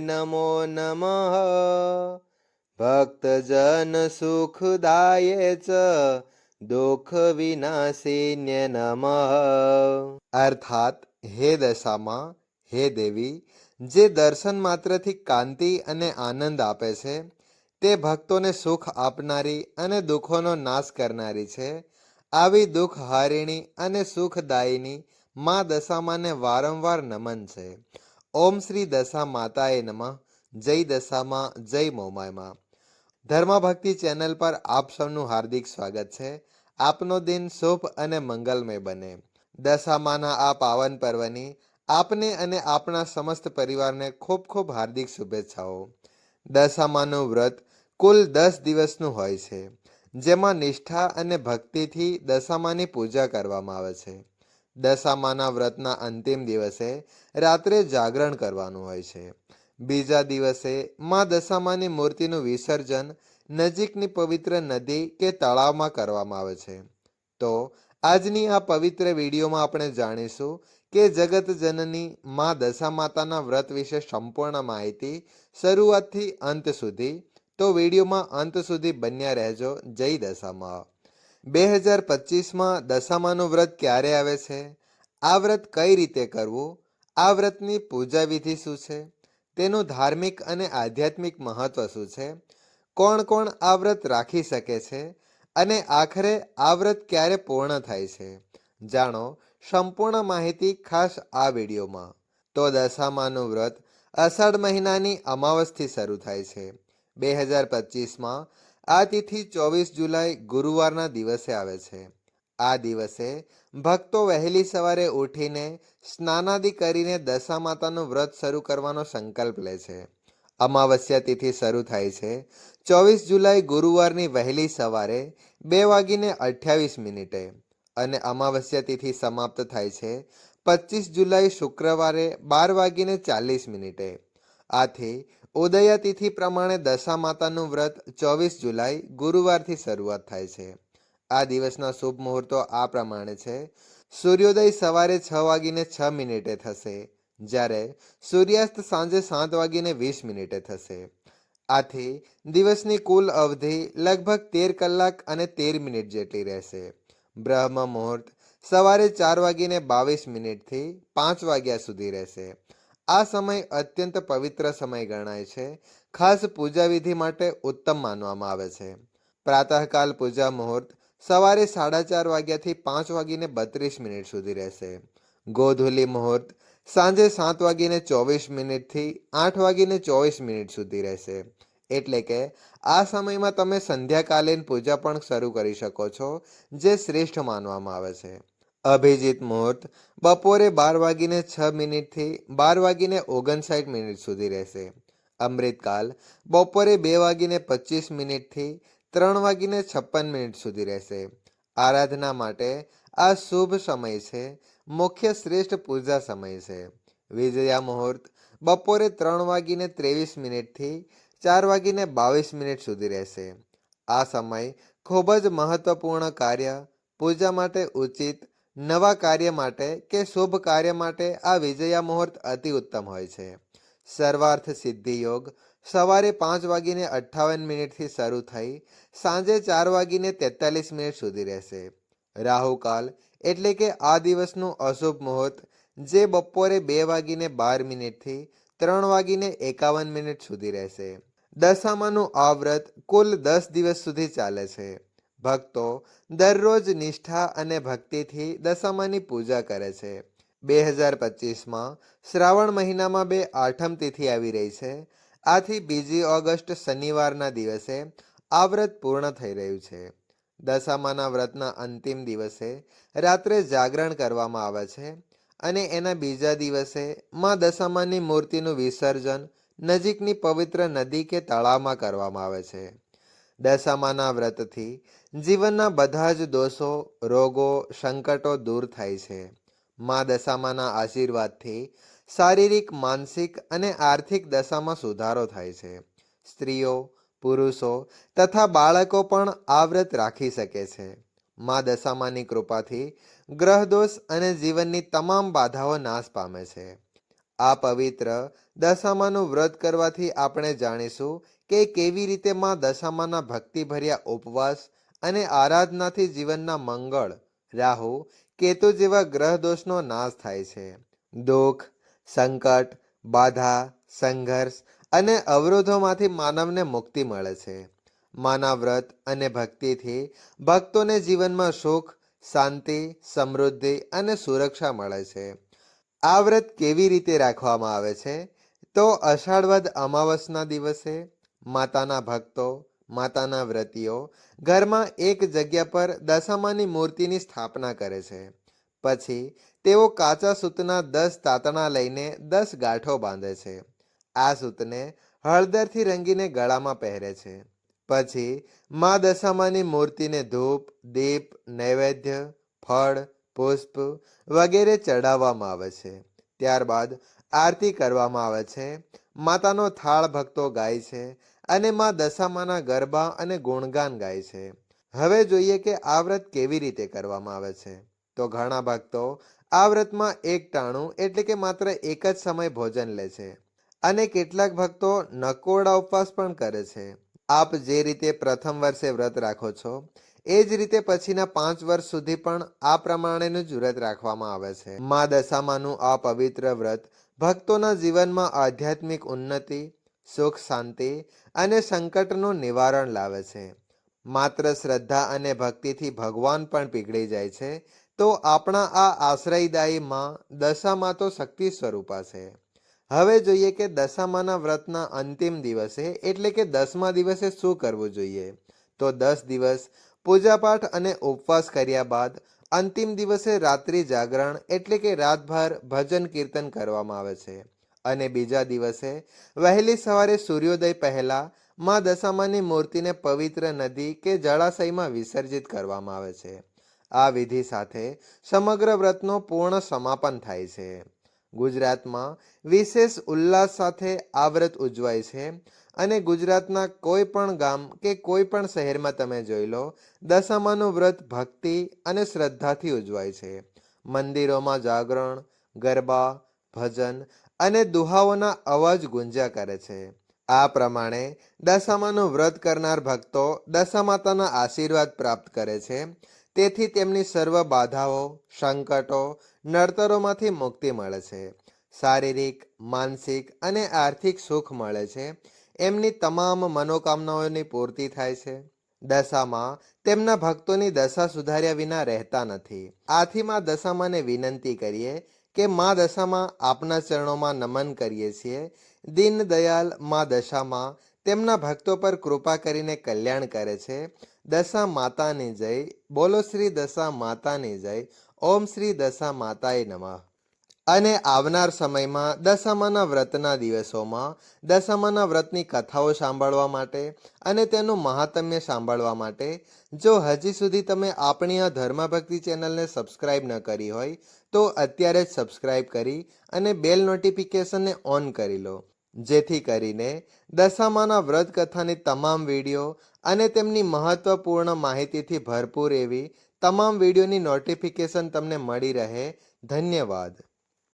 નમો નમઃ ભક્તજન સુખદાય ચ દુઃખ વિનાશિન્ય નમઃ અર્થાત હે દશામાં હે દેવી જે દર્શન માત્રથી કાંતિ અને આનંદ આપે છે, તે ભક્તોને સુખ આપનારી અને દુઃખોનો નાશ કરનારી છે આવી દુઃખ હારિણી અને સુખદાયિની મા દશામાને વારંવાર નમન છે. ઓમ શ્રી દશા માતાએ નમઃ. જય દશામાં, જય મોમાયમાં. ધર્મભક્તિ ચેનલ પર આપ સૌનું હાર્દિક સ્વાગત છે. આપનો દિન શુભ અને મંગલમય બને. દશામાના આ પાવન પર્વની આપને અને આપણા સમસ્ત પરિવારને ખૂબ ખૂબ હાર્દિક શુભેચ્છાઓ. દશામાનું વ્રત કુલ દસ દિવસનું હોય છે. જેમાં નિષ્ઠા અને ભક્તિથી દશામાની પૂજા કરવામાં આવે છે. દશામાના વ્રતના અંતિમ દિવસે રાત્રે જાગરણ કરવાનું હોય છે. બીજા દિવસે માં દશામાની મૂર્તિનું વિસર્જન નજીકની પવિત્ર નદી કે તળાવમાં કરવામાં આવે છે. તો આજની આ પવિત્ર વિડીયોમાં આપણે જાણીશું કે જગત જનની માં દશા માતાના વ્રત વિશે સંપૂર્ણ માહિતી શરૂઆતથી અંત સુધી તો વિડીયોમાં અંત સુધી બન્યા રહેજો. જય દશામાં. બે હજાર પચીસમાં દશામાનું વ્રત ક્યારે આવે છે? આ વ્રત કઈ રીતે કરવું? આ વ્રતની પૂજા વિધિ શું છે? તેનું ધાર્મિક અને આધ્યાત્મિક મહત્વ શું છે? કોણ કોણ આ વ્રત રાખી શકે છે? અને આખરે આ વ્રત ક્યારે પૂર્ણ થાય છે? જાણો, સંપૂર્ણ માહિતી ખાસ આ વિડીયોમાં. તો દશામાનું વ્રત અષાઢ મહિનાની અમાવસથી શરૂ થાય છે. બે હજાર પચીસમાં આ તિથિ ચોવીસ જુલાઈ ગુરુવારના દિવસે આવે છે. આ દિવસે ભક્તો વહેલી સવારે ઉઠીને સ્નાનાદિ કરીને દશા માતાનું વ્રત શરૂ કરવાનો સંકલ્પ લે છે. અમાવસ્યા તિથિ શરૂ થાય છે. ચોવીસ જુલાઈ ગુરુવારની વહેલી સવારે બે વાગીને અઠ્યાવીસ મિનિટે અને અમાવસ્યા તિથિ સમાપ્ત થાય છે. પચીસ જુલાઈ શુક્રવારે બાર વાગીને ચાલીસ મિનિટે. આથી ઉદયા તિથિ પ્રમાણે દશા માતાનું વ્રત ચોવીસ જુલાઈ ગુરુવારથી શરૂઆત થાય છે. આ દિવસના શુભ મુહૂર્તો આ પ્રમાણે છે. સૂર્યોદય સવારે છ વાગીને છ મિનિટે થશે, જ્યારે સૂર્યાસ્ત સાંજે સાત વાગીને વીસ મિનિટે થશે. આથી દિવસની કુલ અવધિ લગભગ તેર કલાક અને તેર મિનિટ જેટલી રહેશે. બ્રહ્મ મુહૂર્ત સવારે ચાર વાગીને બાવીસ મિનિટથી પાંચ વાગ્યા સુધી રહેશે. આ સમય અત્યંત પવિત્ર સમય ગણાય છે. ખાસ પૂજા વિધિ માટે ઉત્તમ માનવામાં આવે છે. પ્રાતઃકાલ પૂજા મુહૂર્ત સવારે સાડા ચાર વાગ્યાથી પાંચ વાગીને બત્રીસ મિનિટ સુધી રહેશે. ગોધુલી મુહૂર્ત સાંજે સાત વાગીને ચોવીસ મિનિટથી આઠ વાગીને ચોવીસ મિનિટ સુધી રહેશે. એટલે કે આ સમયમાં તમે સંધ્યાકાલીન પૂજા પણ શરૂ કરી શકો છો, જે શ્રેષ્ઠ માનવામાં આવે છે. અભિજીત મુહૂર્ત બપોરે બાર વાગીને છ મિનિટથી બાર વાગીને ઓગણસાઠ મિનિટ સુધી રહેશે. અમૃતકાલ, બપોરે બે વાગીને પચીસ મિનિટથી ત્રણ વાગીને છપ્પન મિનિટ સુધી રહેશે. આરાધના માટે આ શુભ સમય છે. મુખ્ય શ્રેષ્ઠ પૂજા સમય છે. વિજયા મુહૂર્ત, બપોરે ત્રણ વાગીને ત્રેવીસ મિનિટથી ચાર વાગીને બાવીસ મિનિટ સુધી રહેશે. આ સમય ખૂબ જ મહત્વપૂર્ણ કાર્ય, પૂજા માટે ઉચિત નવા કાર્ય માટે કે શુભ કાર્ય માટે આ વિજયા મુહૂર્ત અતિ ઉત્તમ હોય છે. સર્વાર્થ સિદ્ધિ યોગ સવારે પાંચ વાગીને અઠ્ઠાવન મિનિટથી શરૂ થઈ સાંજે ચાર વાગીને તેતાલીસ મિનિટ સુધી રહેશે. રાહુકાલ એટલે કે આ દિવસનું અશુભ મુહૂર્ત જે બપોરે બે વાગીને બાર મિનિટથી ત્રણ વાગીને એકાવન મિનિટ સુધી રહેશે. દશામાનું આ વ્રત કુલ દસ દિવસ સુધી ચાલે છે. ભક્તો દરરોજ નિષ્ઠા અને ભક્તિથી દશામાની પૂજા કરે છે. બે હજાર પચીસમાં શ્રાવણ મહિનામાં બે આઠમ તિથિ આવી રહી છે. આથી બીજી ઓગસ્ટ શનિવારના દિવસે આ વ્રત પૂર્ણ થઈ રહ્યું છે. દશામાના વ્રતના અંતિમ દિવસે રાત્રે જાગરણ કરવામાં આવે છે અને એના બીજા દિવસે માં દશામાની મૂર્તિનું વિસર્જન નજીકની પવિત્ર નદી કે તળાવમાં કરવામાં આવે છે. દશામાના વ્રતથી જીવનના બધા જ દોષો, રોગો, સંકટો દૂર થાય છે. મા દશામાના આશીર્વાદથી શારીરિક, માનસિક અને આર્થિક દશામાં સુધારો થાય છે. સ્ત્રીઓ, પુરુષો તથા બાળકો પણ આ વ્રત રાખી શકે છે. મા દશામાની કૃપાથી ગ્રહદોષ અને જીવનની તમામ બાધાઓ નાશ પામે છે. આ પવિત્ર દશામાનું વ્રત કરવાથી આપણે જાણીશું કે કેવી રીતે મા દશામાના ભક્તિભર્યા ઉપવાસ અને આરાધનાથી જીવનના મંગળ? રાહુ, કેતુ જેવા ગ્રહ દોષનો નાશ થાય છે. દુઃખ, સંકટ, બાધા, સંઘર્ષ અને અવરોધોમાંથી માનવને મુક્તિ મળે છે. માના વ્રત અને ભક્તિથી ભક્તોને જીવનમાં સુખ, શાંતિ, સમૃદ્ધિ અને સુરક્ષા મળે છે. આ વ્રત કેવી રીતે રાખવામાં આવે છે? તો અષાઢવદ અમાવસના દિવસે માતાના ભક્તો, માતાના વ્રતીઓ ઘરમાં એક જગ્યા પર દશામાની મૂર્તિની સ્થાપના કરે છે. પછી તેઓ કાચા સૂતના દસ તાતણા લઈને દસ ગાંઠો બાંધે છે. આ સૂતને હળદરથી રંગીને ગળામાં પહેરે છે. પછી મા દશામાની મૂર્તિને ધૂપ, દીપ, નૈવેદ્ય, ફળ, પુષ્પ વગેરે ચડાવવામાં આવે છે. ત્યારબાદ આરતી કરવામાં આવે છે. માતાનો થાળ ભક્તો ગાય છે. અને મા દશામાના ગરબા અને ગુણગાન ગાય છે. હવે જોઈએ કે આ વ્રત કેવી રીતે કરવામાં આવે છે. તો ઘણા ભક્તો આ વ્રતમાં એક ટાણું એટલે કે માત્ર એક જ સમય ભોજન લે છે અને કેટલાક ભક્તો નકોરડા ઉપવાસ પણ કરે છે. આપ જે રીતે પ્રથમ વર્ષે વ્રત રાખો છો, એ જ રીતે પછીના પાંચ વર્ષ સુધી પણ આ પ્રમાણેનું જ વ્રત રાખવામાં આવે છે. મા દશામાનું આ પવિત્ર વ્રત ભક્તોના જીવનમાં આધ્યાત્મિક ઉન્નતિ સુખ, શાંતિ અને સંકટનું નિવારણ લાવે છે. માત્ર શ્રદ્ધા અને ભક્તિથી ભગવાન પણ પીગળી જાય છે, તો આપણા આ આશ્રયદાયી માં દશામાં તો શક્તિ સ્વરૂપા છે. હવે જોઈએ કે દશામાના વ્રતના અંતિમ દિવસે એટલે કે દસમા દિવસે શું કરવું જોઈએ? તો દસ દિવસ પૂજાપાઠ અને ઉપવાસ કર્યા બાદ અંતિમ દિવસે રાત્રિ જાગરણ એટલે કે રાતભર ભજન કીર્તન કરવામાં આવે છે. અને બીજા દિવસે વહેલી સવારે સૂર્યોદય પહેલા માં દશામાની મૂર્તિને પવિત્ર નદી કે જળાશયમાં વિસર્જિત કરવામાં આવે છે. આ વિધિ સાથે સમગ્ર વ્રતનો પૂર્ણ સમાપન થાય છે. ગુજરાતમાં વિશેષ ઉલ્લાસ સાથે આ વ્રત ઉજવાય છે અને ગુજરાતના કોઈ પણ ગામ કે કોઈ પણ શહેરમાં તમે જોઈ લો, દશામાનું વ્રત ભક્તિ અને શ્રદ્ધાથી ઉજવાય છે. મંદિરોમાં જાગરણ, ગરબા, ભજન અને દુહાઓના અવાજ ગુંજ્યા કરે છે. આ પ્રમાણે દશામાનું વ્રત કરનાર ભક્તો દશા માતાના આશીર્વાદ પ્રાપ્ત કરે છે. તેથી તેમની સર્વ બાધાઓ, સંકટો, નડતરોમાંથી મુક્તિ મળે છે. શારીરિક, માનસિક અને આર્થિક સુખ મળે છે. એમની તમામ મનોકામનાઓની પૂર્તિ થાય છે. દશામાં તેમના ભક્તોની દશા સુધાર્યા વિના રહેતા નથી. આથી માં દશામાને વિનંતી કરીએ કે મા દશામાં આપના ચરણોમાં નમન કરીએ છીએ. દીન દયાલ મા દશામાં તેમના ભક્તો પર કૃપા કરીને કલ્યાણ કરે છે. દશા માતાની જય. બોલો શ્રી દશા માતાની જય. ઓમ શ્રી દશા માતાએ નમઃ. અને આવનાર સમયમાં દશામાના વ્રતના દિવસોમાં દશામાના વ્રતની કથાઓ સાંભળવા માટે અને તેનું મહાત્મ્ય સાંભળવા માટે જો હજી સુધી તમે આપણી આ ધર્મભક્તિ ચેનલને સબસ્ક્રાઇબ ન કરી હોય, તો અત્યારે જ સબસ્ક્રાઇબ કરી અને બેલ નોટિફિકેશનને ઓન કરી લો. જેથી કરીને દશામાના વ્રત કથાની તમામ વીડિયો અને તેમની મહત્વપૂર્ણ માહિતીથી ભરપૂર એવી તમામ વિડીયોની નોટિફિકેશન તમને મળી રહે. ધન્યવાદ.